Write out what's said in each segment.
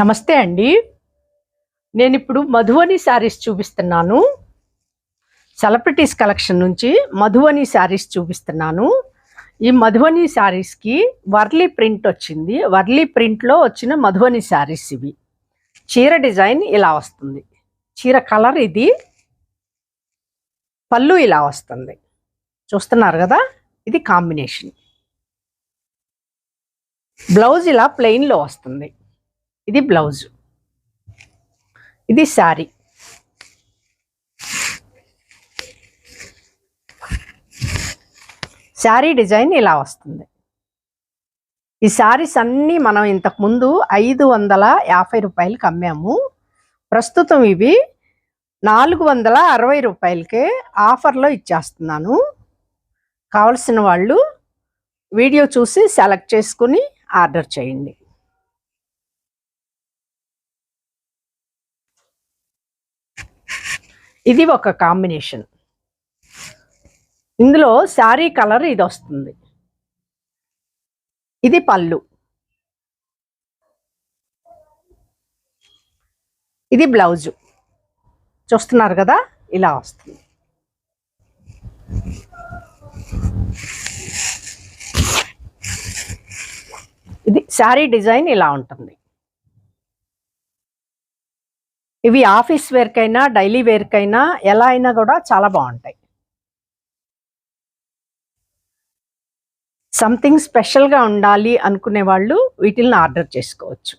నమస్తే అండి. నేను ఇప్పుడు మధువని శారీస్ చూపిస్తున్నాను. సెలబ్రిటీస్ కలెక్షన్ నుంచి మధువని శారీస్ చూపిస్తున్నాను. ఈ మధువని శారీస్కి వర్లీ ప్రింట్ వచ్చింది. వర్లీ ప్రింట్లో వచ్చిన మధువని శారీస్ ఇవి. చీర డిజైన్ ఇలా వస్తుంది. చీర కలర్ ఇది. పళ్ళు ఇలా వస్తుంది. చూస్తున్నారు కదా? ఇది కాంబినేషన్. బ్లౌజ్ ఇలా ప్లెయిన్లో వస్తుంది. ఇది బ్లౌజ్. ఇది శారీ. శారీ డిజైన్ ఇలా వస్తుంది. ఈ శారీస్ అన్నీ మనం ఇంతకుముందు ఐదు వందల యాభై రూపాయలకి అమ్మాము. ప్రస్తుతం ఇవి నాలుగు వందల అరవై రూపాయలకే ఆఫర్లో ఇచ్చేస్తున్నాను. కావలసిన వాళ్ళు వీడియో చూసి సెలెక్ట్ చేసుకుని ఆర్డర్ చేయండి. ఇది ఒక కాంబినేషన్. ఇందులో శారీ కలర్ ఇది వస్తుంది. ఇది పళ్ళు. ఇది బ్లౌజు. చూస్తున్నారు కదా? ఇలా వస్తుంది. ఇది శారీ డిజైన్ ఇలా ఉంటుంది. ఇవి ఆఫీస్ వేర్కైనా డైలీ వేర్కైనా ఎలా అయినా కూడా చాలా బాగుంటాయి. సంథింగ్ స్పెషల్గా ఉండాలి అనుకునే వాళ్ళు వీటిని ఆర్డర్ చేసుకోవచ్చు.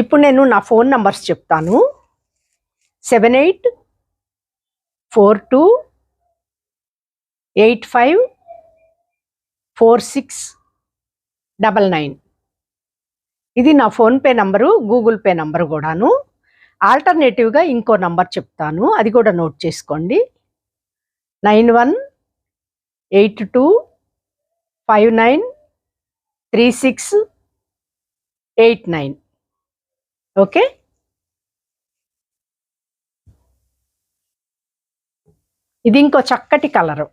ఇప్పుడు నేను నా ఫోన్ నంబర్స్ చెప్తాను. Seven eight four two eight five four six double nine. ఇది నా PhonePe number Google Pay number కూడాను. ఆల్టర్నేటివ్గా ఇంకో నంబర్ చెప్తాను. అది కూడా నోట్ చేసుకోండి. Nine one eight two five nine three six eight nine. Okay? ఇది ఇంకో చక్కటి కలరు.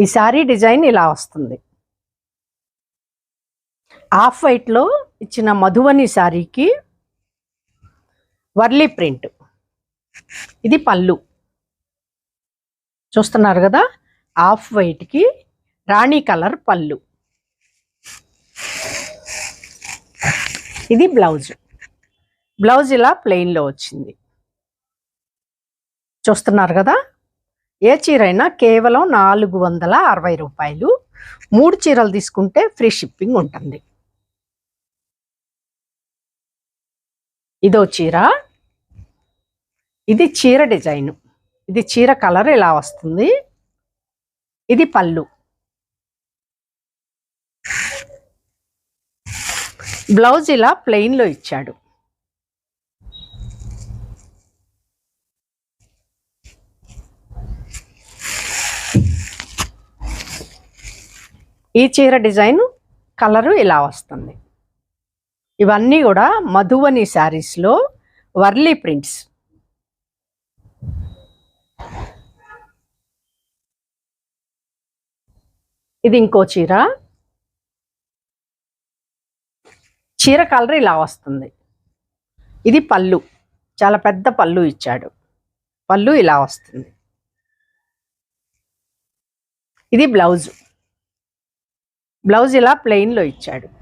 ఈ సారీ డిజైన్ ఇలా వస్తుంది. ఆఫ్ వైట్లో ఇచ్చిన మధువని శారీకి వర్లీ ప్రింట్. ఇది పళ్ళు. చూస్తున్నారు కదా? ఆఫ్ వైట్కి రాణి కలర్ పళ్ళు. ఇది బ్లౌజ్. బ్లౌజ్ ఇలా ప్లెయిన్లో వచ్చింది. చూస్తున్నారు కదా? ఏ చీర అయినా కేవలం నాలుగు వందల అరవై రూపాయలు. మూడు చీరలు తీసుకుంటే ఫ్రీ షిప్పింగ్ ఉంటుంది. ఇదో చీర. ఇది చీర డిజైన్. ఇది చీర కలర్ ఇలా వస్తుంది. ఇది పళ్ళు. బ్లౌజ్ ఇలా ప్లెయిన్లో ఇచ్చాడు. ఈ చీర డిజైన్ కలరు ఇలా వస్తుంది. ఇవన్నీ కూడా మధువని శారీస్లో వర్లీ ప్రింట్స్. ఇది ఇంకో చీర. చీర కలర్ ఇలా వస్తుంది. ఇది పళ్ళు. చాలా పెద్ద పళ్ళు ఇచ్చాడు. పళ్ళు ఇలా వస్తుంది. ఇది బ్లౌజు. బ్లౌజ్ ఇలా ప్లెయిన్లో ఇచ్చాడు.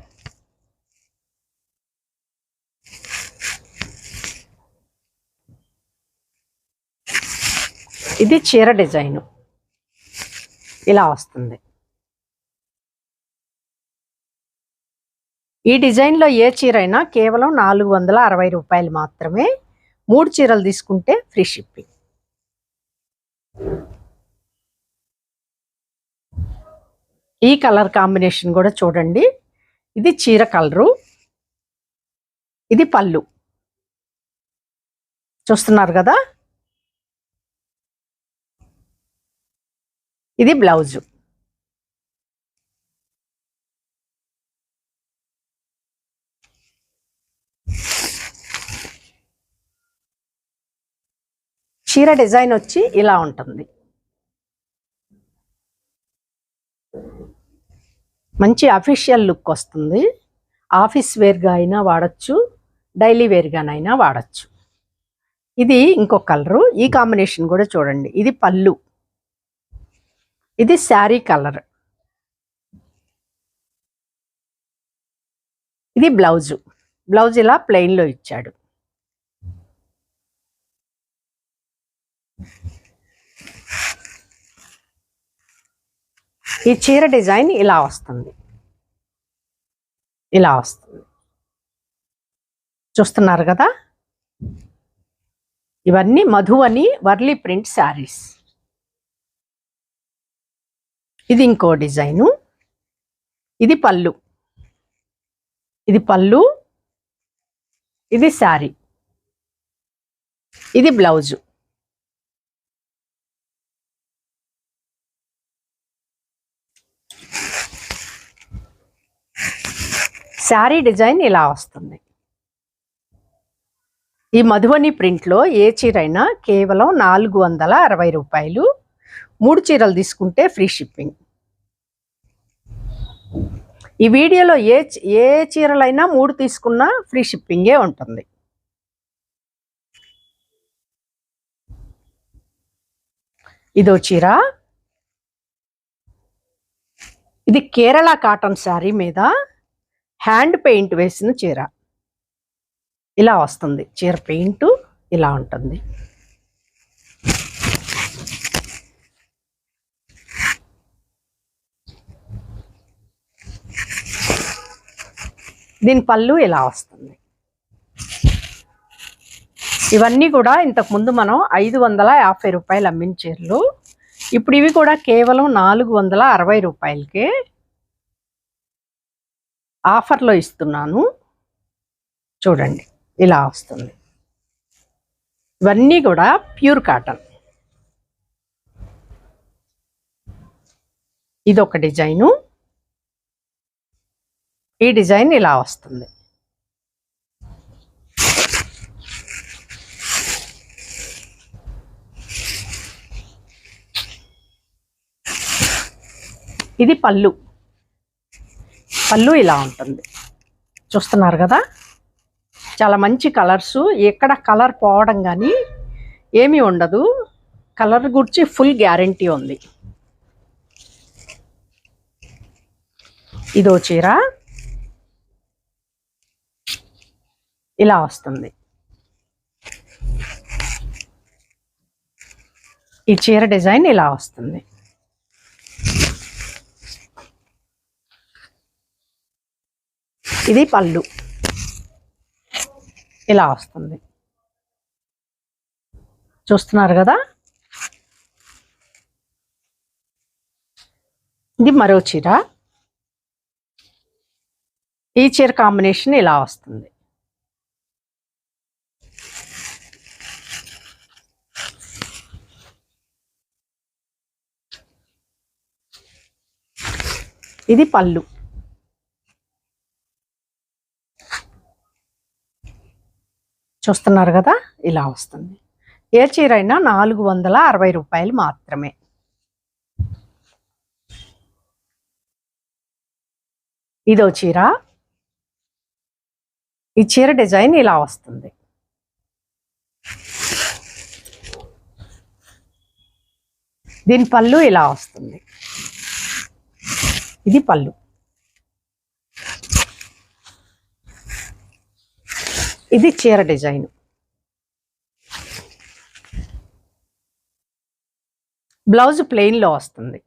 ఇది చీర డిజైను. ఇలా వస్తుంది. ఈ డిజైన్లో ఏ చీర అయినా కేవలం నాలుగు వందల అరవై రూపాయలు మాత్రమే. మూడు చీరలు తీసుకుంటే ఫ్రీ షిప్పింగ్. ఈ కలర్ కాంబినేషన్ కూడా చూడండి. ఇది చీర కలరు. ఇది పళ్ళు. చూస్తున్నారు కదా? ఇది బ్లౌజు. చీర డిజైన్ వచ్చి ఇలా ఉంటుంది. మంచి అఫీషియల్ లుక్ వస్తుంది. ఆఫీస్ వేర్గా అయినా వాడచ్చు డైలీ వేర్గానైనా వాడచ్చు. ఇది ఇంకో కలరు ఈ కాంబినేషన్ కూడా చూడండి. ఇది పళ్ళు. ఇది శారీ కలర్. ఇది బ్లౌజు. బ్లౌజ్ ఇలా ప్లెయిన్లో ఇచ్చాడు. ఈ చీర డిజైన్ ఇలా వస్తుంది. ఇలా వస్తుంది. చూస్తున్నారు కదా? ఇవన్నీ మధువని వర్లీ ప్రింట్ శారీస్. ఇది ఇంకో డిజైను. ఇది పళ్ళు. ఇది పళ్ళు. ఇది శారీ. ఇది బ్లౌజు. శారీ డిజైన్ ఇలా వస్తుంది. ఈ మధువని ప్రింట్లో ఏ చీర అయినా కేవలం నాలుగు వందల అరవై రూపాయలు మూడు చీరలు తీసుకుంటే ఫ్రీ షిప్పింగ్. ఈ వీడియోలో ఏ ఏ చీరలైనా మూడు తీసుకున్నా ఫ్రీ షిప్పింగే ఉంటుంది. ఇదో చీర. ఇది కేరళ కాటన్ శారీ మీద హ్యాండ్ పెయింట్ వేసిన చీర. ఇలా వస్తుంది. చీర పెయింట్ ఇలా ఉంటుంది. దీని పళ్ళు ఇలా వస్తుంది. ఇవన్నీ కూడా ఇంతకు ముందు మనం ఐదు వందల యాభై రూపాయలు అమ్మిన చీరలు ఇప్పుడు ఇవి కూడా కేవలం నాలుగు వందల అరవై రూపాయలకే ఆఫర్లో ఇస్తున్నాను. చూడండి ఇలా వస్తుంది. ఇవన్నీ కూడా ప్యూర్ కాటన్. ఇది ఒక డిజైను. ఈ డిజైన్ ఇలా వస్తుంది. ఇది పళ్ళు. పళ్ళు ఇలా ఉంటుంది. చూస్తున్నారు కదా? చాలా మంచి కలర్స్. ఎక్కడ కలర్ పోవడం కానీ ఏమీ ఉండదు. కలర్ గురించి ఫుల్ గ్యారంటీ ఉంది. ఇదో చీర. ఇలా వస్తుంది. ఈ చీర డిజైన్ ఇలా వస్తుంది. ఇది పళ్ళు. ఇలా వస్తుంది. చూస్తున్నారు కదా? ఇది మరో చీర. ఈ చీర కాంబినేషన్ ఇలా వస్తుంది. ఇది పళ్ళు. చూస్తున్నారు కదా? ఇలా వస్తుంది. ఏ చీర అయినా నాలుగు వందల అరవై రూపాయలు మాత్రమే. ఇదో చీర. ఈ చీర డిజైన్ ఇలా వస్తుంది. దీని పళ్ళు ఇలా వస్తుంది. ఇది పళ్ళు. ఇది చీర డిజైన్. బ్లౌజ్ ప్లెయిన్లో వస్తుంది.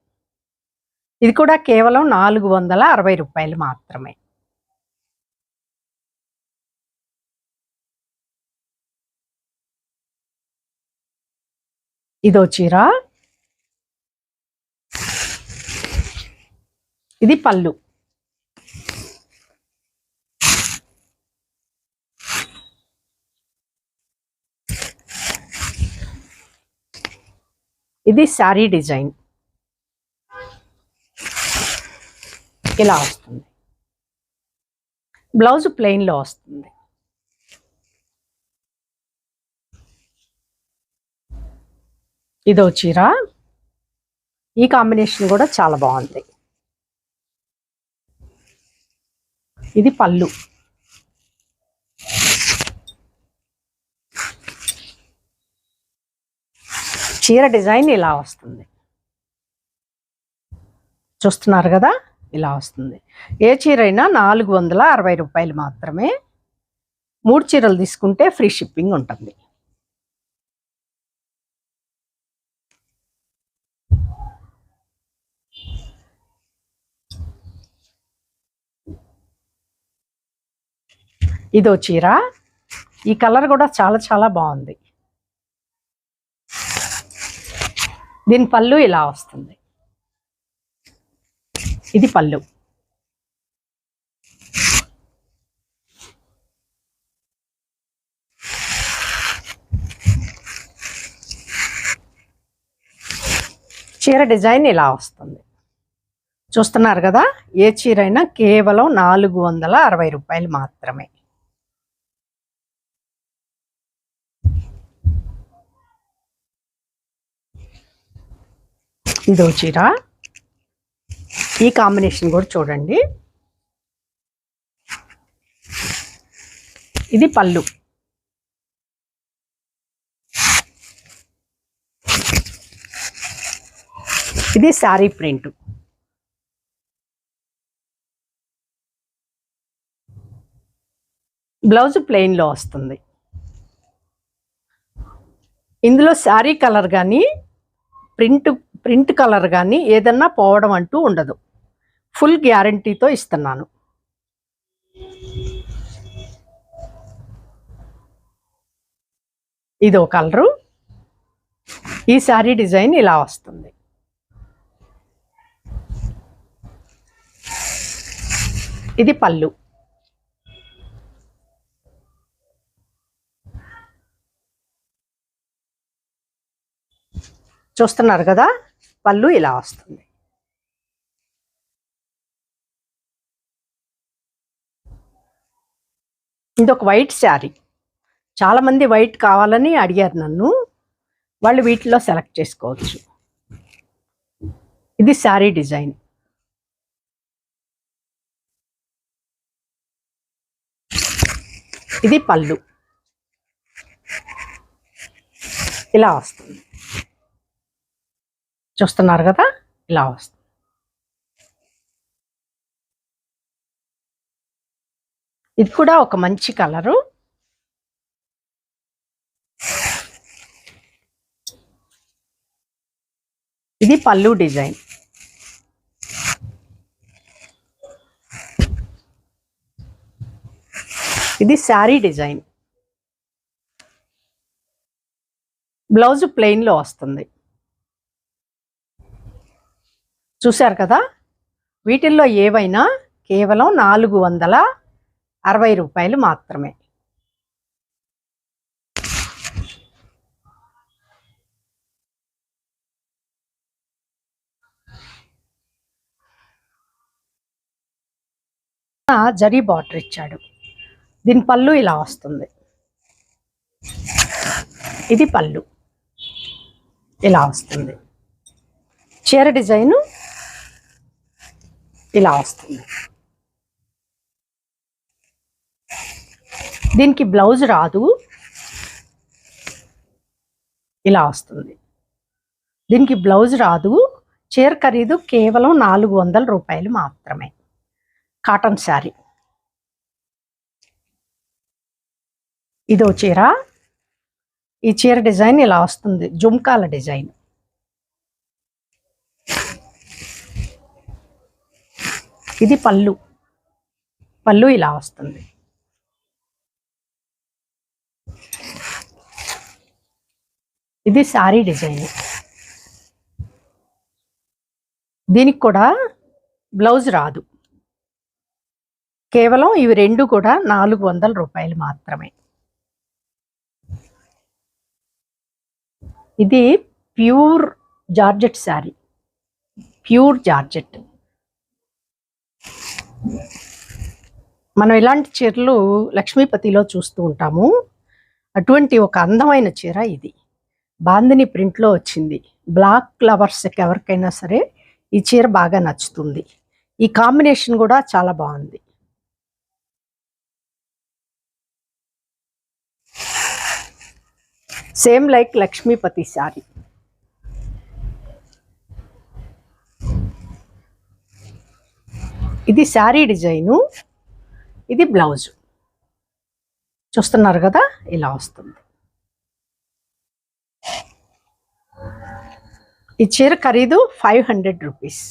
ఇది కూడా కేవలం నాలుగు వందల అరవై రూపాయలు మాత్రమే. ఇదో చీర. ఇది పళ్ళు. ఇది శారీ డిజైన్. ఇలా వస్తుంది. బ్లౌజ్ ప్లెయిన్లో వస్తుంది. ఇదో చీర. ఈ కాంబినేషన్ కూడా చాలా బాగుంది. ఇది పళ్ళు. చీర డిజైన్ ఇలా వస్తుంది. చూస్తున్నారు కదా? ఇలా వస్తుంది. ఏ చీర అయినా నాలుగు వందల అరవై రూపాయలు మాత్రమే. మూడు చీరలు తీసుకుంటే ఫ్రీ షిప్పింగ్ ఉంటుంది. ఇదో చీర. ఈ కలర్ కూడా చాలా చాలా బాగుంది. దీని పళ్ళు ఇలా వస్తుంది. ఇది పళ్ళు. చీర డిజైన్ ఇలా వస్తుంది. చూస్తున్నారు కదా? ఏ చీర అయినా కేవలం నాలుగు వందల అరవై రూపాయలు మాత్రమే. ఇదో చీర. ఈ కాంబినేషన్ కూడా చూడండి. ఇది పళ్ళు. ఇది శారీ ప్రింట్. బ్లౌజ్ ప్లెయిన్లో వస్తుంది. ఇందులో శారీ కలర్ కానీ ప్రింట్ ప్రింట్ కలర్ కానీ ఏదన్నా పోవడం అంటూ ఉండదు. ఫుల్ గ్యారంటీతో ఇస్తున్నాను. ఇదో కలరు. ఈ శారీ డిజైన్ ఇలా వస్తుంది. ఇది పళ్ళు. చూస్తున్నారు కదా పళ్ళు ఇలా వస్తుంది. ఇదొక వైట్ శారీ. చాలామంది వైట్ కావాలని అడిగారు నన్ను. వాళ్ళు వీటిలో సెలెక్ట్ చేసుకోవచ్చు. ఇది శారీ డిజైన్. ఇది పళ్ళు. ఇలా వస్తుంది. చూస్తున్నారు కదా ఇలా వస్తుంది. ఇది కూడా ఒక మంచి కలరు. ఇది పళ్ళు డిజైన్. ఇది శారీ డిజైన్. బ్లౌజ్ ప్లెయిన్లో వస్తుంది. చూశారు కదా? వీటిల్లో ఏవైనా కేవలం నాలుగు వందల అరవై రూపాయలు మాత్రమే. జరీ బార్డర్ ఇచ్చాడు. దీని పళ్ళు ఇలా వస్తుంది. ఇది పళ్ళు. ఇలా వస్తుంది. చీర డిజైను ఇలా వస్తుంది. దీనికి బ్లౌజ్ రాదు. ఇలా వస్తుంది. దీనికి బ్లౌజ్ రాదు. చీర ఖరీదు కేవలం నాలుగు వందల రూపాయలు మాత్రమే. కాటన్ శారీ. ఇదో చీర. ఈ చీర డిజైన్ ఇలా వస్తుంది. జుమ్కాల డిజైన్. ఇది పళ్ళు. పళ్ళు ఇలా వస్తుంది. ఇది శారీ డిజైన్. దీనికి కూడా బ్లౌజ్ రాదు. కేవలం ఇవి రెండు కూడా నాలుగు వందల రూపాయలు మాత్రమే. ఇది pure georgette sari. Pure georgette. మనం ఇలాంటి చీరలు లక్ష్మీపతిలో చూస్తూ ఉంటాము. అటువంటి ఒక అందమైన చీర ఇది. బాందిని ప్రింట్లో వచ్చింది. బ్లాక్ ఫ్లవర్స్ ఎవరికైనా సరే ఈ చీర బాగా నచ్చుతుంది. ఈ కాంబినేషన్ కూడా చాలా బాగుంది. Same like Lakshmipati sari. ఇది శారీ డిజైను ఇది బ్లౌజ్. చూస్తున్నారు కదా ఇలా వస్తుంది. ఈ చీర ఖరీదు ఫైవ్ హండ్రెడ్ రూపీస్.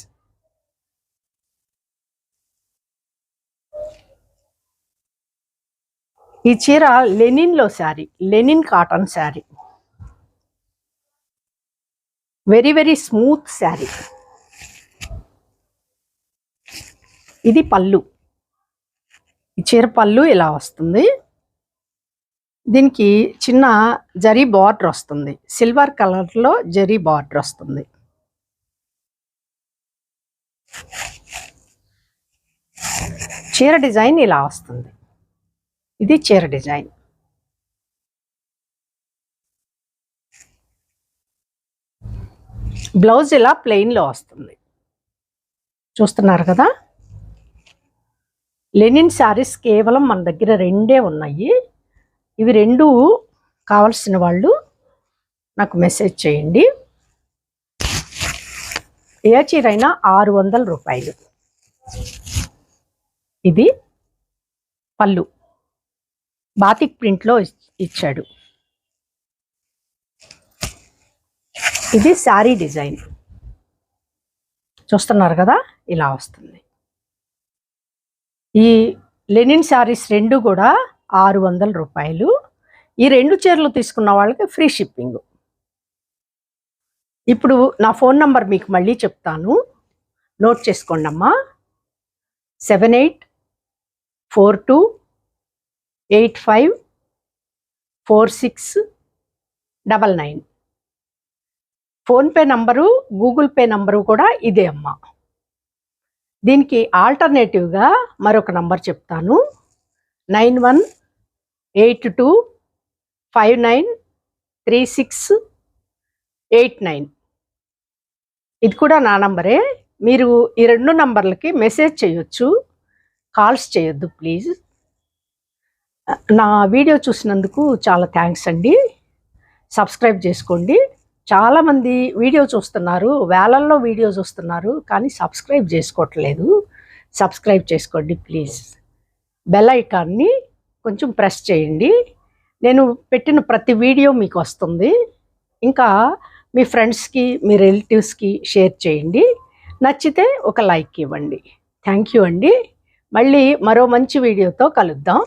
ఈ చీర లెనిన్లో sari linen cotton sari. Very very smooth sari. ఇది పళ్ళు. ఈ చీర పళ్ళు ఇలా వస్తుంది. దీనికి చిన్న జరీ బార్డర్ వస్తుంది. సిల్వర్ కలర్లో జరీ బార్డర్ వస్తుంది. చీర డిజైన్ ఇలా వస్తుంది. ఇది చీర డిజైన్. బ్లౌజ్ ఇలా ప్లెయిన్లో వస్తుంది. చూస్తున్నారు కదా? లెనిన్ శారీస్ కేవలం మన దగ్గర రెండే ఉన్నాయి. ఇవి రెండు కావలసిన వాళ్ళు నాకు మెసేజ్ చేయండి. ఏ చీరైనా ఆరు వందల రూపాయలు. ఇది పళ్ళు. బాతిక్ ప్రింట్లో ఇచ్చాడు. ఇది శారీ డిజైన్. చూస్తున్నారు కదా ఇలా వస్తుంది. ఈ లెనిన్ శారీస్ రెండు కూడా ఆరు వందల రూపాయలు. ఈ రెండు చీరలు తీసుకున్న వాళ్ళకి ఫ్రీ షిప్పింగ్. ఇప్పుడు నా ఫోన్ నంబర్ మీకు మళ్ళీ చెప్తాను. నోట్ చేసుకోండి అమ్మా. Seven eight four two eight five four six double nine. PhonePe number Google Pay number కూడా ఇదే అమ్మా. దీనికి ఆల్టర్నేటివ్గా మరొక నంబర్ చెప్తాను. Nine one eight two five nine three six eight nine. ఇది కూడా నా నంబరే మీరు ఈ రెండు నంబర్లకి మెసేజ్ చేయొచ్చు. కాల్స్ చేయొద్దు ప్లీజ్ నా వీడియో చూసినందుకు చాలా థ్యాంక్స్ అండి. సబ్స్క్రైబ్ చేసుకోండి. చాలామంది వీడియో చూస్తున్నారు వేలల్లో వీడియో చూస్తున్నారు కానీ సబ్స్క్రైబ్ చేసుకోవట్లేదు. సబ్స్క్రైబ్ చేసుకోండి ప్లీజ్. బెల్ ఐకాన్ని కొంచెం ప్రెస్ చేయండి. నేను పెట్టిన ప్రతి వీడియో మీకు వస్తుంది. ఇంకా మీ ఫ్రెండ్స్కి మీ రిలేటివ్స్కి షేర్ చేయండి. నచ్చితే ఒక లైక్ ఇవ్వండి. థ్యాంక్ యూ అండి. మళ్ళీ మరో మంచి వీడియోతో కలుద్దాం.